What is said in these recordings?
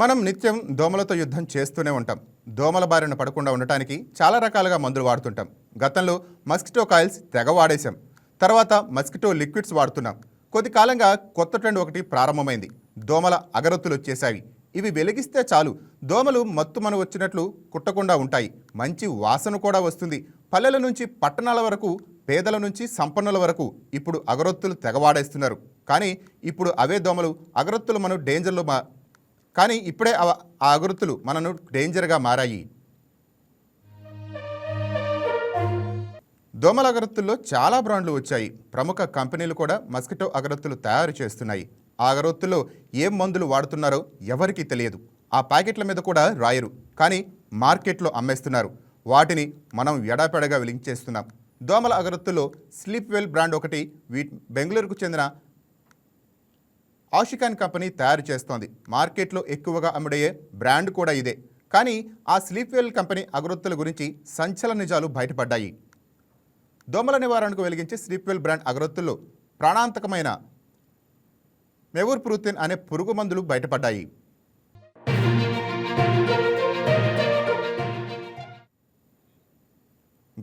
మనం నిత్యం దోమలతో యుద్ధం చేస్తూనే ఉంటాం. దోమల బారిన పడకుండా ఉండటానికి చాలా రకాలుగా మందులు వాడుతుంటాం. గతంలో మస్కిటో కాయిల్స్ తెగ వాడేశాం. తర్వాత మస్కిటో లిక్విడ్స్ వాడుతున్నాం. కొద్ది కాలంగా కొత్త ట్రెండ్ ఒకటి ప్రారంభమైంది. దోమల అగరొత్తులు వచ్చేసాయి ఇవి వెలిగిస్తే చాలు. దోమలు మత్తుమను వచ్చినట్లు కుట్టకుండా ఉంటాయి. మంచి వాసన కూడా వస్తుంది. పల్లెల నుంచి పట్టణాల వరకు పేదల నుంచి సంపన్నుల వరకు ఇప్పుడు అగరొత్తులు తెగవాడేస్తున్నారు కానీ ఇప్పుడు అవే దోమలు అగరొత్తులు మనం డేంజర్లో మా కానీ ఇప్పుడే అవ- ఆ అగరొత్తులు మనను డేంజర్గా మారాయి. దోమల అగరత్తుల్లో చాలా బ్రాండ్లు వచ్చాయి. ప్రముఖ కంపెనీలు కూడా మస్కిటో అగరత్తులు తయారు చేస్తున్నాయి. ఆ అగరత్తుల్లో ఏం మందులు వాడుతున్నారో ఎవరికీ తెలియదు. ఆ ప్యాకెట్ల మీద కూడా రాయరు. కానీ మార్కెట్లో అమ్మేస్తున్నారు. వాటిని మనం ఎడాపెడగా వెలించేస్తున్నాం దోమల అగరొత్తుల్లో స్లీప్ వెల్ బ్రాండ్ ఒకటి వీ బెంగళూరుకు చెందిన ఆషికాన్ కంపెనీ తయారు చేస్తోంది. మార్కెట్లో ఎక్కువగా అమ్ముడయ్యే బ్రాండ్ కూడా ఇదే. కానీ ఆ స్లీప్వెల్ కంపెనీ అగరొత్తుల గురించి సంచలన నిజాలు బయటపడ్డాయి. దోమల నివారణకు వెలిగించే స్లీప్వెల్ బ్రాండ్ అగరొత్తుల్లో ప్రాణాంతకమైన మెవూర్ ప్రూతిన్ అనే పురుగు మందులు బయటపడ్డాయి.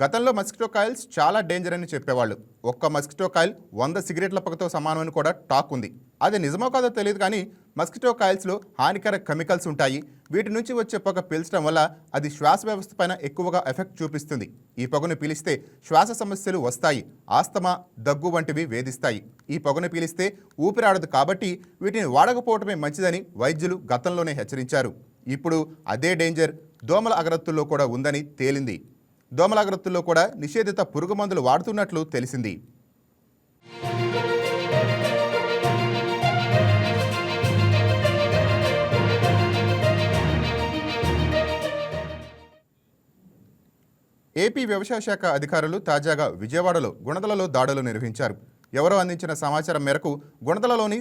గతంలో మస్కిటో కాయిల్స్ చాలా డేంజర్ అని చెప్పేవాళ్ళు. ఒక్క మస్కిటో కాయిల్ వంద సిగరెట్ల పక్కతో సమానమని కూడా టాక్ ఉంది. అది నిజమో కాదో తెలియదు కానీ మస్కిటో కాయిల్స్లో హానికర కెమికల్స్ ఉంటాయి. వీటి నుంచి వచ్చే పొగ పీల్చడం వల్ల అది శ్వాస వ్యవస్థ పైన ఎక్కువగా ఎఫెక్ట్ చూపిస్తుంది. ఈ పొగను పీలిస్తే శ్వాస సమస్యలు వస్తాయి. ఆస్తమా దగ్గు వంటివి వేధిస్తాయి. ఈ పొగను పీలిస్తే ఊపిరాడదు కాబట్టి వీటిని వాడకపోవటమే మంచిదని వైద్యులు గతంలోనే హెచ్చరించారు. ఇప్పుడు అదే డేంజర్ దోమల అగరత్తుల్లో కూడా ఉందని తేలింది. దోమల అగరత్తుల్లో కూడా నిషేధిత పురుగు మందులు వాడుతున్నట్లు తెలిసింది. ఏపీ వ్యవసాయ శాఖ అధికారులు తాజాగా విజయవాడలో గుణదలలో దాడులు నిర్వహించారు. ఎవరో అందించిన సమాచారం మేరకు గుణదలలోని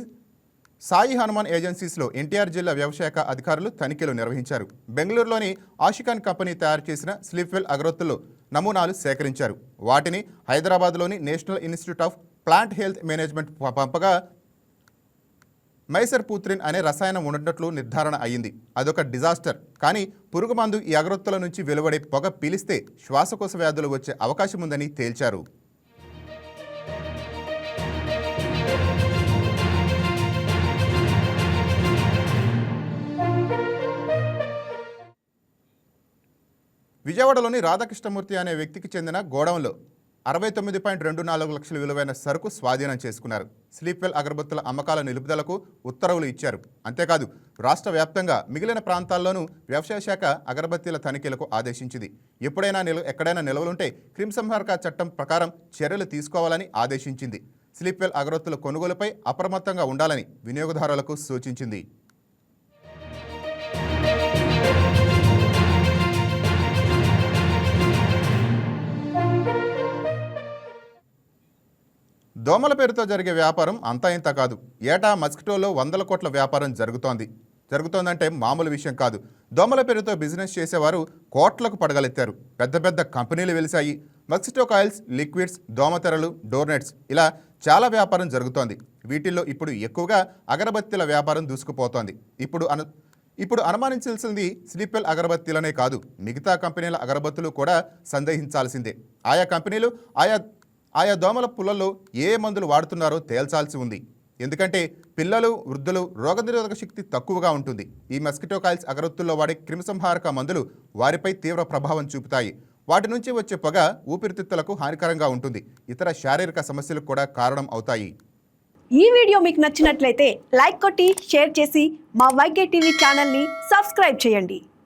సాయి హనుమాన్ ఏజెన్సీస్లో ఎన్టీఆర్ జిల్లా వ్యవసాయ అధికారులు తనిఖీలు నిర్వహించారు. బెంగళూరులోని ఆషికాన్ కంపెనీ తయారు చేసిన స్లీప్వెల్ అగరొత్తులు నమూనాలు సేకరించారు. వాటిని హైదరాబాద్లోని national institute of plant health management పంపగా మైసర్ పూత్రిన్ అనే రసాయనం ఉన్నట్లు నిర్ధారణ అయ్యింది. అదొక డిజాస్టర్. కానీ పురుగుమందు ఈ అగరొత్తుల నుంచి వెలువడే పొగ పీలిస్తే శ్వాసకోశ వ్యాధులు వచ్చే అవకాశం ఉందని తేల్చారు. విజయవాడలోని రాధాకృష్ణమూర్తి అనే వ్యక్తికి చెందిన గోడౌన్లో అరవై తొమ్మిది పాయింట్ రెండు నాలుగు లక్షల విలువైన సరుకు స్వాధీనం చేసుకున్నారు. స్లీప్వెల్ అగరబత్తుల అమ్మకాల నిలుపుదలకు ఉత్తర్వులు ఇచ్చారు. అంతేకాదు రాష్ట్ర వ్యాప్తంగా మిగిలిన ప్రాంతాల్లోనూ వ్యవసాయ శాఖ అగరబత్తీల తనిఖీలకు ఆదేశించింది. ఎప్పుడైనా నిల ఎక్కడైనా నిల్వలుంటే క్రిమిసంహారక చట్టం ప్రకారం చర్యలు తీసుకోవాలని ఆదేశించింది. స్లీప్వెల్ అగరబత్తుల కొనుగోలుపై అప్రమత్తంగా ఉండాలని వినియోగదారులకు సూచించింది. దోమల పేరుతో జరిగే వ్యాపారం అంతా ఇంత కాదు. ఏటా మస్కిటోలో వందల కోట్ల వ్యాపారం జరుగుతోంది. జరుగుతోందంటే మామూలు విషయం కాదు. దోమల పేరుతో బిజినెస్ చేసేవారు కోట్లకు పడగలెత్తారు. పెద్ద పెద్ద కంపెనీలు వెలిశాయి. మస్కిటో కాయిల్స్ లిక్విడ్స్ దోమతెరలు డోర్నెట్స్ ఇలా చాలా వ్యాపారం జరుగుతోంది. వీటిల్లో ఇప్పుడు ఎక్కువగా అగరబత్తీల వ్యాపారం దూసుకుపోతోంది. ఇప్పుడు అను ఇప్పుడు అనుమానించాల్సింది స్లీపెల్ అగరబత్తీలనే కాదు. మిగతా కంపెనీల అగరబత్తులు కూడా సందేహించాల్సిందే. ఆయా కంపెనీలు ఆయా ఆయా దోమల పుల్లల్లో ఏ మందులు వాడుతున్నారో తేల్చాల్సి ఉంది. ఎందుకంటే పిల్లలు వృద్ధులు రోగనిరోధక శక్తి తక్కువగా ఉంటుంది. ఈ మస్కిటో కాయిల్స్ అగరొత్తుల్లో వాడే క్రిమిసంహారక మందులు వారిపై తీవ్ర ప్రభావం చూపుతాయి. వాటి నుంచి వచ్చే పొగ ఊపిరితిత్తులకు హానికరంగా ఉంటుంది. ఇతర శారీరక సమస్యలకు కూడా కారణం అవుతాయి. ఈ వీడియో మీకు నచ్చినట్లయితే లైక్ కొట్టి షేర్ చేసి మా వైకే టీవీ ఛానల్ని సబ్స్క్రైబ్ చేయండి.